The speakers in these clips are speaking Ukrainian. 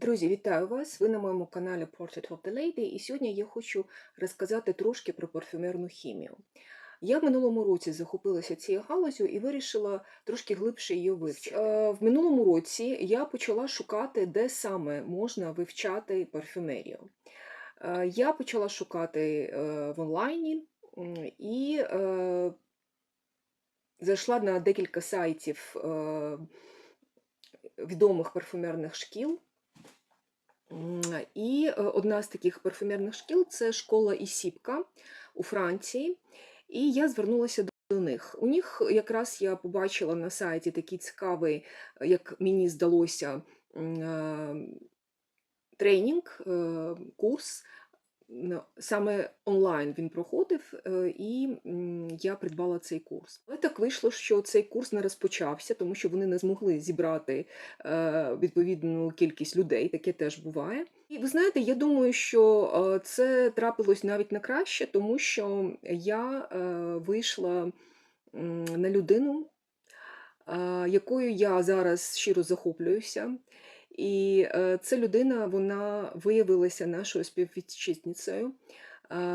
Друзі, вітаю вас! Ви на моєму каналі Portrait of the Lady, і сьогодні я хочу розказати трошки про парфюмерну хімію. Я в минулому році захопилася цією галузю і вирішила трошки глибше її вивчити. Е, В минулому році я почала шукати, де саме можна вивчати парфюмерію. Е, Я почала шукати е, в онлайні і зайшла на декілька сайтів відомих парфюмерних шкіл. І е, одна з таких парфюмерних шкіл це школа Ісіпка у Франції. І я звернулася до них. У них якраз я побачила на сайті такий цікавий, е, як мені здалося, е, тренінг, курс. Саме онлайн він проходив, е, і я придбала цей курс. Але так вийшло, що цей курс не розпочався, тому що вони не змогли зібрати е, відповідну кількість людей, таке теж буває. І ви знаєте, я думаю, що е, це трапилось навіть на краще, тому що я вийшла на людину, якою я зараз щиро захоплююся. І е, ця людина вона виявилася нашою співвітчизницею.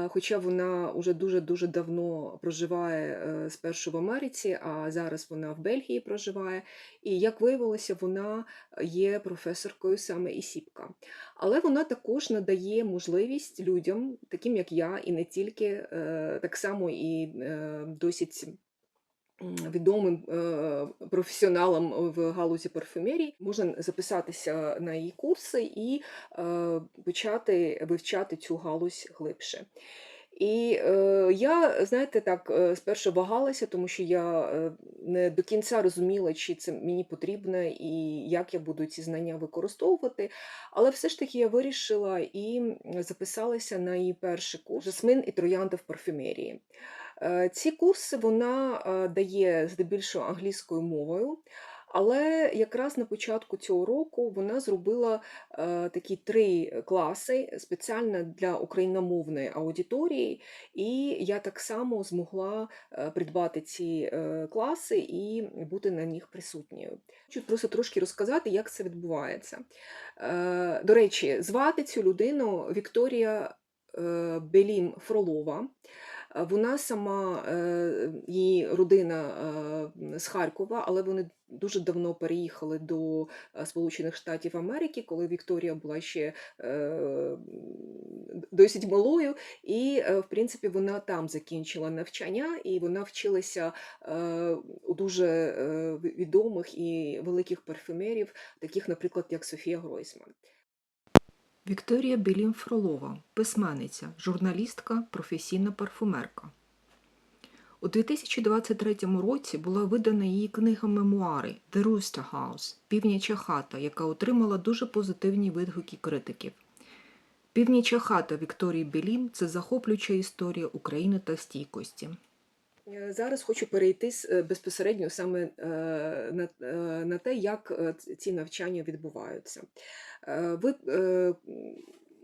Хоча вона вже дуже-дуже давно проживає е, спершу в Америці, а зараз вона в Бельгії проживає. І як виявилося, вона є професоркою саме Ісіпка. Але вона також надає можливість людям, таким як я, і не тільки, е, так само і досить відомим е, професіоналам в галузі парфюмерії, можна записатися на її курси і е, почати вивчати цю галузь глибше. І е, я, знаєте, так е, спершу вагалася, тому що я е, не до кінця розуміла, чи це мені потрібно і як я буду ці знання використовувати. Але все ж таки я вирішила і записалася на її перший курс Жасмин і троянда в парфюмерії. Е, Ці курси вона е, дає здебільшого англійською мовою. Але якраз на початку цього року вона зробила е, такі три класи спеціально для україномовної аудиторії, і я так само змогла придбати ці класи і бути на них присутньою. Хочу просто трошки розказати, як це відбувається. До речі, звати цю людину Вікторія Белім Фролова. Е, Вона сама, е, її родина е, з Харкова, але вони дуже давно переїхали до Сполучених Штатів Америки, коли Вікторія була ще досить малою. І, в принципі, вона там закінчила навчання, і вона вчилася у дуже відомих і великих парфюмерів, таких, наприклад, як Софія Гройсман. Вікторія Білім Фролова, письменниця, журналістка, професійна парфумерка. У 2023 році була видана її книга мемуари «The Rooster House» Північа хата, яка отримала дуже позитивні відгуки критиків. Північа хата Вікторії Білім це захоплююча історія України та стійкості. Е, Зараз хочу перейти е, безпосередньо саме е, на, те, як ці навчання відбуваються. Ви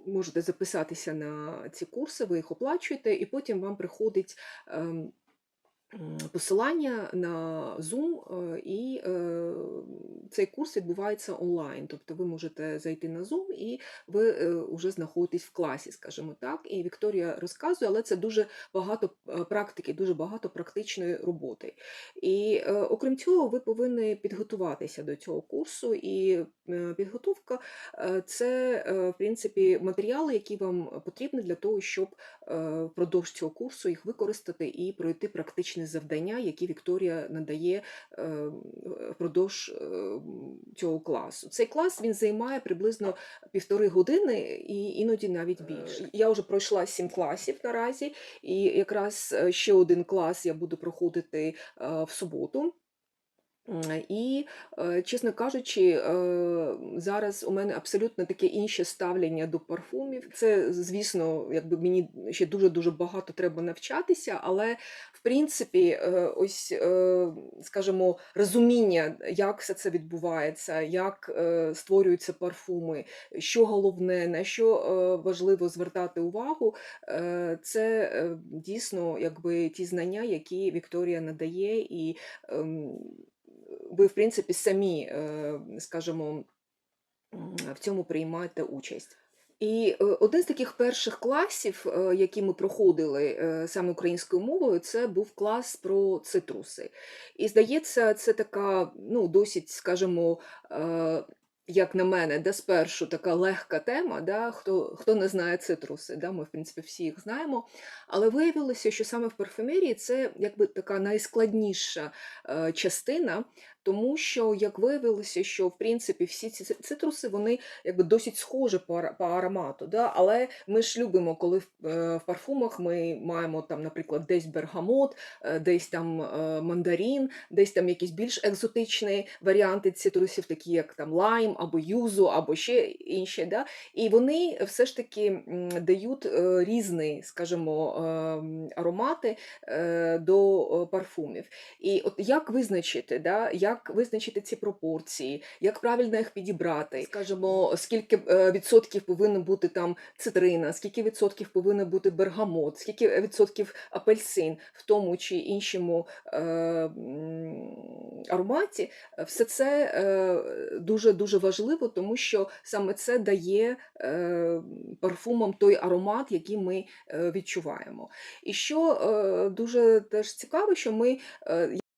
можете записатися на ці курси, ви їх оплачуєте, і потім вам приходить ем, посилання на Zoom, е, і е, цей курс відбувається онлайн. Тобто ви можете зайти на Zoom і ви вже знаходитесь в класі, скажімо так. І Вікторія розказує, але це дуже багато е, практики, дуже багато практичної роботи. І е, окрім цього, ви повинні підготуватися до цього курсу. І е, підготовка е, це, е, в принципі, матеріали, які вам потрібні для того, щоб е, впродовж цього курсу їх використати і пройти практичні завдання, які Вікторія надає е, впродовж е, цього класу. Цей клас він займає приблизно півтори години і іноді навіть більше. Я вже пройшла сім класів наразі, і якраз е, ще один клас я буду проходити е, в суботу. І, е, чесно кажучи, е, зараз у мене абсолютно таке інше ставлення до парфумів. Це, звісно, якби мені ще дуже-дуже багато треба навчатися, але в принципі, е, ось, скажімо, розуміння, як все це відбувається, як створюються парфуми, що головне, на що важливо звертати увагу, це дійсно якби ті знання, які Вікторія надає, і ем, ви, в принципі, самі, е, скажімо, в цьому приймаєте участь. І е, один з таких перших класів, е, які ми проходили саме українською мовою, це був клас про цитруси. І здається, це така, ну, досить, скажімо, е, як на мене, де спершу така легка тема, да, хто, хто не знає цитруси, да, ми, в принципі, всі їх знаємо. Але виявилося, що саме в парфюмерії це якби така найскладніша е, частина, тому що, як виявилося, що в принципі всі ці цитруси вони якби досить схожі по, по аромату. Да? Але ми ж любимо, коли в, е, в парфумах ми маємо там, наприклад, десь бергамот, е, десь там е, мандарин, десь там якісь більш екзотичні варіанти цитрусів, такі як там лайм або юзу, або ще інші. Да? І вони все ж таки дають різні, скажімо, е, аромати до парфумів. І от як визначити, да, як визначити ці пропорції, як правильно їх підібрати? Скажімо, скільки е, відсотків повинно бути там цитрина, скільки відсотків повинно бути бергамот, скільки відсотків апельсин в тому чи іншому е, ароматі, все це е, дуже дуже важливо, тому що саме це дає е, парфумам той аромат, який ми відчуваємо. І що е, дуже теж цікаво, що ми.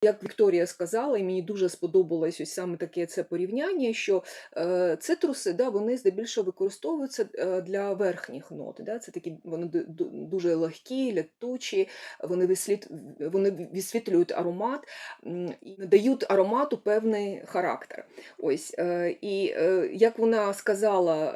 Як Вікторія сказала, і мені дуже сподобалось ось саме таке це порівняння, що е, цитруси да, вони здебільшого використовуються е, для верхніх нот. Да? Це такі вони ду- ду- дуже легкі, лятучі, вони, висвіт, вони висвітлюють аромат і надають аромату певний характер. Ось, е, і як вона сказала,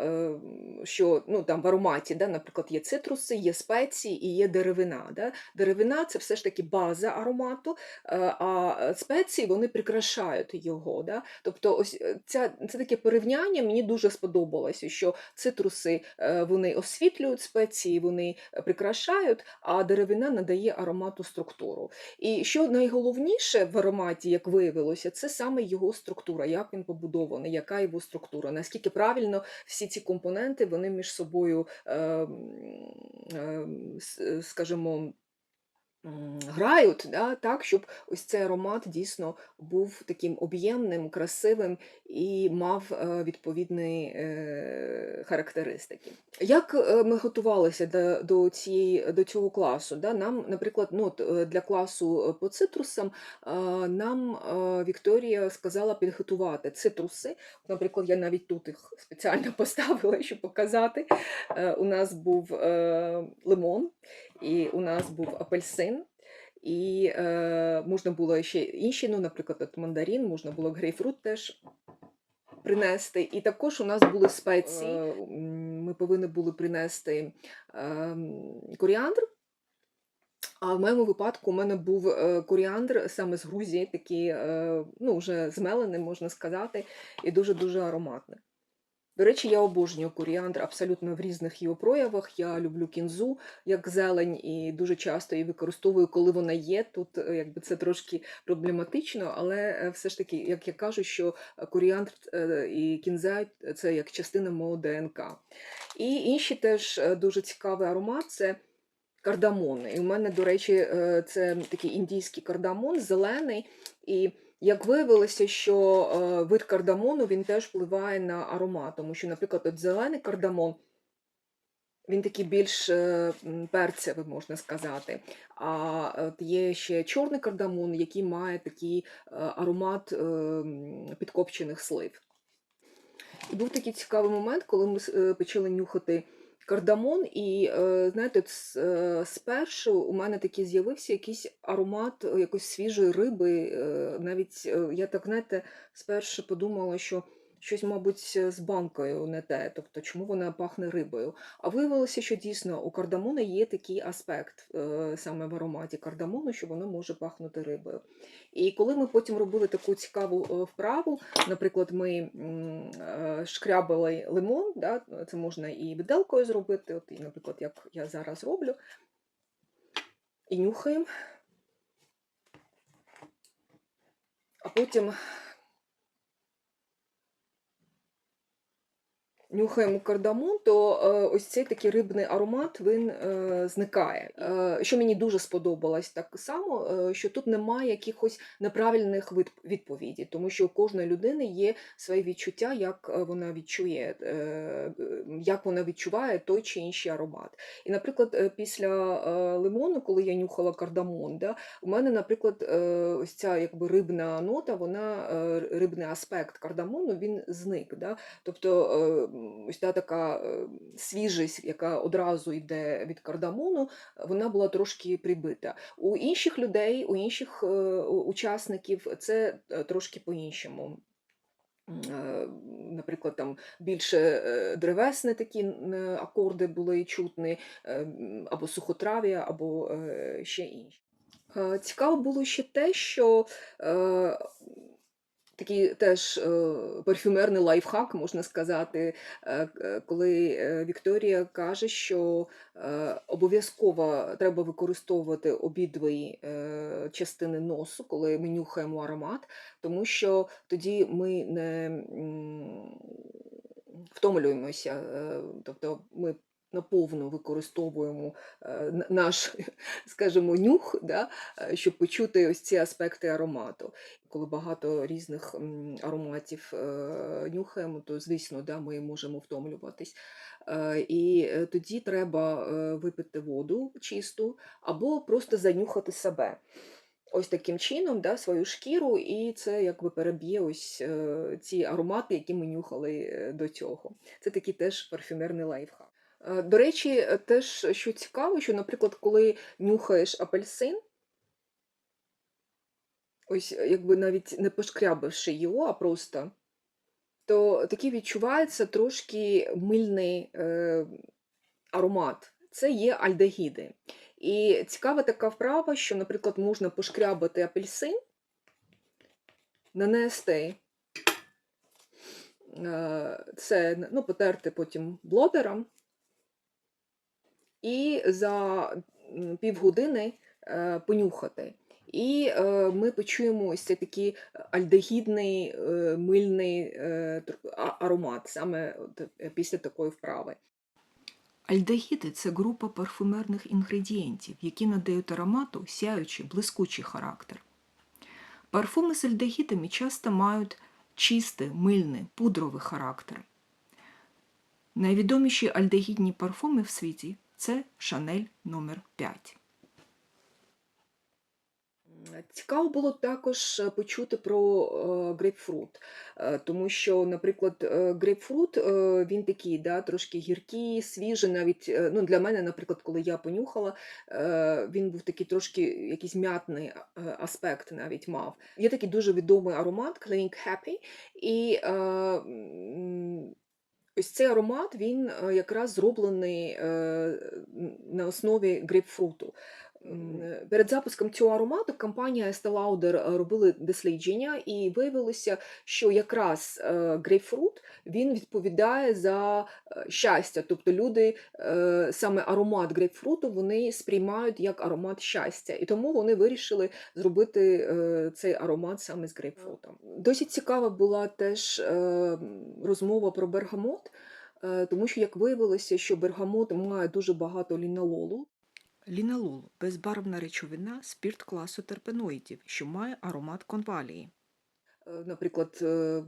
що ну, там в ароматі, да, наприклад, є цитруси, є спеції і є деревина. Да? Деревина це все ж таки база аромату, е, а спеції вони прикрашають його. Да? Тобто, ось е, ця, це таке порівняння мені дуже сподобалося, що цитруси е, вони освітлюють спеції, вони е, прикрашають, а деревина надає аромату структуру. І що найголовніше в ароматі, як виявилося, це саме його структура, як він побудований, яка його структура, наскільки правильно всі ці компоненти вони між собою, е, м, е, с- скажімо, грають да, так, щоб ось цей аромат дійсно був таким об'ємним, красивим і мав е, відповідні е, характеристики. Як е, ми готувалися до, до, цієї, до цього класу? Да? Нам, наприклад, ну, для класу по цитрусам нам Вікторія сказала підготувати цитруси. Наприклад, я навіть тут їх спеціально поставила, щоб показати. У нас був лимон, і у нас був апельсин. І е, можна було ще інші, ну, наприклад, от мандарин, можна було грейпфрут теж принести. І також у нас були спеції. Ми повинні були принести е, коріандр. А в моєму випадку у мене був е, коріандр саме з Грузії, такий, е, ну, вже змелений, можна сказати, і дуже-дуже ароматний. До речі, я обожнюю коріандр абсолютно в різних його проявах. Я люблю кінзу як зелень і дуже часто її використовую, коли вона є. Тут е, якби це трошки проблематично, але е, все ж таки, як я кажу, що коріандр е, і кінза це як частина мого ДНК. І інші теж дуже цікавий аромат це кардамон. І у мене, до речі, це такий індійський кардамон, зелений. І як виявилося, що е, вид кардамону він теж впливає на аромат, тому що, наприклад, от зелений кардамон. Він такий більш е, перцевий, можна сказати. А от є ще чорний кардамон, який має такий е, аромат підкопчених слив. І був такий цікавий момент, коли ми почали нюхати кардамон, і е, знаєте, е, спершу у мене такий з'явився якийсь аромат е, якоїсь свіжої риби. Навіть я так знаєте, спершу подумала, що щось, мабуть, з банкою не те, тобто чому вона пахне рибою. А виявилося, що дійсно у кардамону є такий аспект е, саме в ароматі кардамону, що воно може пахнути рибою. І коли ми потім робили таку цікаву е, вправу, наприклад, ми е, шкрябали лимон, да, це можна і виделкою зробити, от, і, наприклад, як я зараз роблю, і нюхаємо. А потім нюхаємо кардамон, то е, ось цей такий рибний аромат він е, зникає. Е, що мені дуже сподобалось так само, що тут немає якихось неправильних від- відповідей, тому що у кожної людини є своє відчуття, як вона відчує, як вона відчуває той чи інший аромат. І, наприклад, після лимону, коли я нюхала кардамон, да, у мене, наприклад, ось ця якби рибна нота, вона рибний аспект кардамону він зник. Да? Тобто ось та така е, свіжість, яка одразу йде від кардамону, вона була трошки прибита. У інших людей, у інших е, учасників це е, трошки по-іншому. Е, Наприклад, там більше древесні такі акорди були чутні, або сухотрав'я, або ще інші. Цікаво було ще те, що такий теж е, парфюмерний лайфхак, можна сказати, е, коли е, Вікторія каже, що обов'язково треба використовувати обидві частини носу, коли ми нюхаємо аромат, тому що тоді ми не втомлюємося, тобто ми наповну використовуємо е, наш, скажімо, нюх, да, е, щоб почути ось ці аспекти аромату. Коли багато різних ароматів е, нюхаємо, то звісно, да, ми можемо втомлюватись. І тоді треба випити воду чисту або просто занюхати себе. Ось таким чином, да, свою шкіру, і це якби переб'є ось ці аромати, які ми нюхали до цього. Це такий теж парфюмерний лайфхак. Е, До речі, е, теж що цікаво, що, наприклад, коли нюхаєш апельсин, ось е, якби навіть не пошкрябивши його, а просто, то такий відчувається трошки мильний е, аромат. Це є альдегіди. І цікава така вправа, що, наприклад, можна пошкрябати апельсин, нанести е, це, ну, потерти потім блотером, і за півгодини е, понюхати. І е, ми почуємо ось цей такий альдегідний, е, мильний е, аромат саме от, е, після такої вправи. Альдегіди це група парфумерних інгредієнтів, які надають аромату сяючий, блискучий характер. Парфуми з альдегідами часто мають чистий, мильний, пудровий характер. Найвідоміші альдегідні парфуми в світі це Шанель номер 5 Цікаво було також е, почути про е, грейпфрут, е, тому що, наприклад, грейпфрут він такий, да, трошки гіркий, свіжий. Навіть ну, для мене, наприклад, коли я понюхала, він був такий трошки якийсь м'ятний аспект навіть мав. Є такий дуже відомий аромат Clink Happy, і Ось цей аромат він е, якраз зроблений е, на основі грейпфруту. Е, Перед запуском цього аромату компанія Estee Lauder е, робили дослідження, і виявилося, що якраз е, грейпфрут він відповідає за щастя. Тобто люди саме аромат грейпфруту вони сприймають як аромат щастя, і тому вони вирішили зробити цей аромат саме з грейпфрутом. Досить цікава була теж розмова про бергамот, тому що як виявилося, що бергамот має дуже багато лінололу. Лінолол – безбарвна речовина спірт класу терпеноїдів, що має аромат конвалії. Е, Наприклад, е,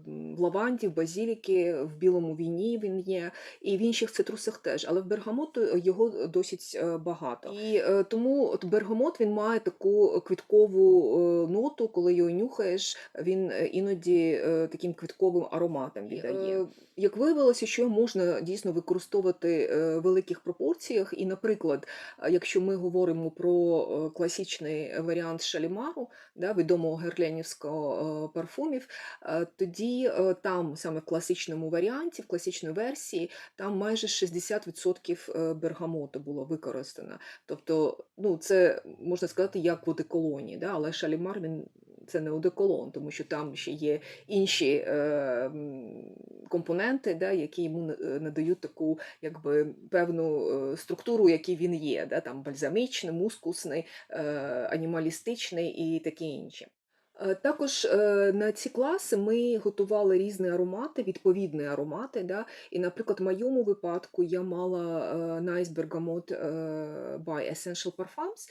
в лаванді, в базіліки, в білому віні він є, і в інших цитрусах теж, але в бергамоту його досить е, багато. І е, тому от бергамот він має таку квіткову е, ноту, коли його нюхаєш, він е, іноді е, таким квітковим ароматом віддає. Е, Як виявилося, що його можна дійсно використовувати е, в великих пропорціях, і, наприклад, е, якщо ми говоримо про е, класичний варіант шалімару, да, відомого герленівського е, парфумів, е, тоді е, там саме в класичному варіанті, в класичній версії, там майже 60% е, бергамоту було використано. Тобто, ну, це можна сказати як в одеколоні, да, але шалімар він. Це не одеколон, тому що там ще є інші е, компоненти, да, які йому надають таку якби, певну структуру, який він є. Да, там бальзамічний, мускусний, е, анімалістичний і таке інше. Е, Також е, на ці класи ми готували різні аромати, відповідні аромати. Да? І, наприклад, в моєму випадку я мала Nice Bergamot е, by Essential Parfums,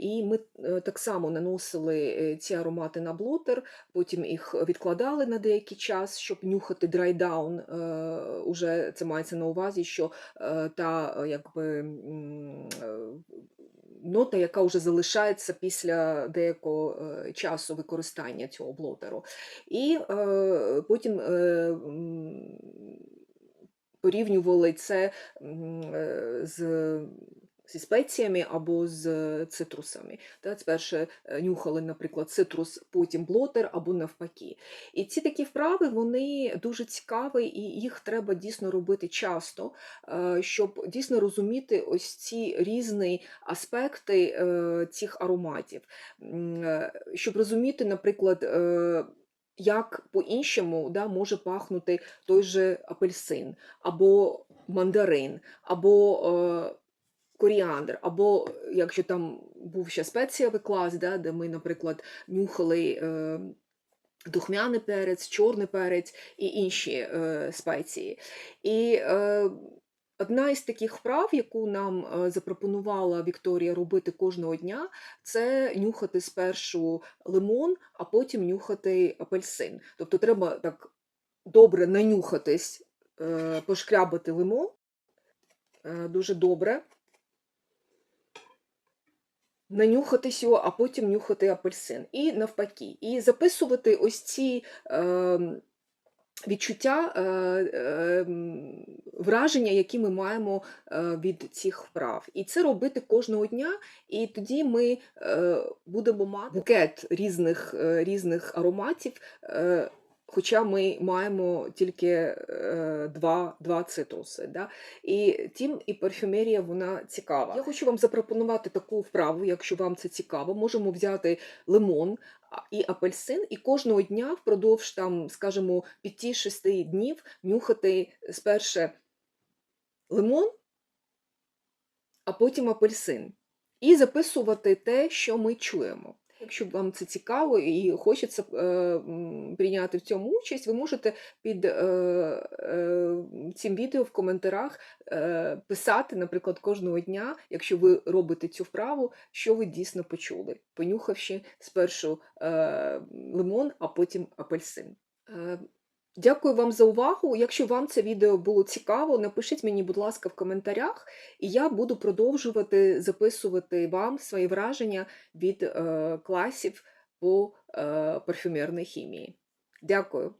і ми так само наносили ці аромати на блотер, потім їх відкладали на деякий час, щоб нюхати драйдаун. Уже це мається на увазі, що та якби. Нота, яка вже залишається після деякого е, часу використання цього блотеру. І е, потім е, порівнювали це е, з. Зі спеціями або з цитрусами. Та, спершу е, нюхали, наприклад, цитрус, потім блотер або навпаки. І ці такі вправи вони дуже цікаві, і їх треба дійсно робити часто, е, щоб дійсно розуміти ось ці різні аспекти е, цих ароматів, е, щоб розуміти, наприклад, е, як по-іншому да, може пахнути той же апельсин, або мандарин, або е, коріандр, або якщо там був ще спецієвий клас, да, де ми, наприклад, нюхали. Е, Духмяний перець, чорний перець і інші е, спеції. І е, одна із таких вправ, яку нам е, запропонувала Вікторія робити кожного дня, це нюхати спершу лимон, а потім нюхати апельсин. Тобто треба так добре нанюхатись, е, пошкрябати лимон, е, дуже добре. Нанюхатись його, а потім нюхати апельсин. І навпаки. І записувати ось ці е, відчуття, е, е, враження, які ми маємо е, від цих вправ. І це робити кожного дня, і тоді ми е, будемо мати букет різних, е, різних ароматів. Хоча ми маємо тільки е, два, два цитруси. Да? І тим і парфюмерія вона цікава. Я хочу вам запропонувати таку вправу, якщо вам це цікаво. Можемо взяти лимон і апельсин, і кожного дня впродовж там, скажімо, 5-6 днів нюхати спершу лимон, а потім апельсин. І записувати те, що ми чуємо. Якщо вам це цікаво і хочеться е, прийняти в цьому участь, ви можете під е, е, цим відео в коментарях е, писати, наприклад, кожного дня, якщо ви робите цю вправу, що ви дійсно почули, понюхавши спершу е, лимон, а потім апельсин. Е, Дякую вам за увагу. Якщо вам це відео було цікаво, напишіть мені, будь ласка, в коментарях, і я буду продовжувати записувати вам свої враження від е, класів по е, парфюмерній хімії. Дякую.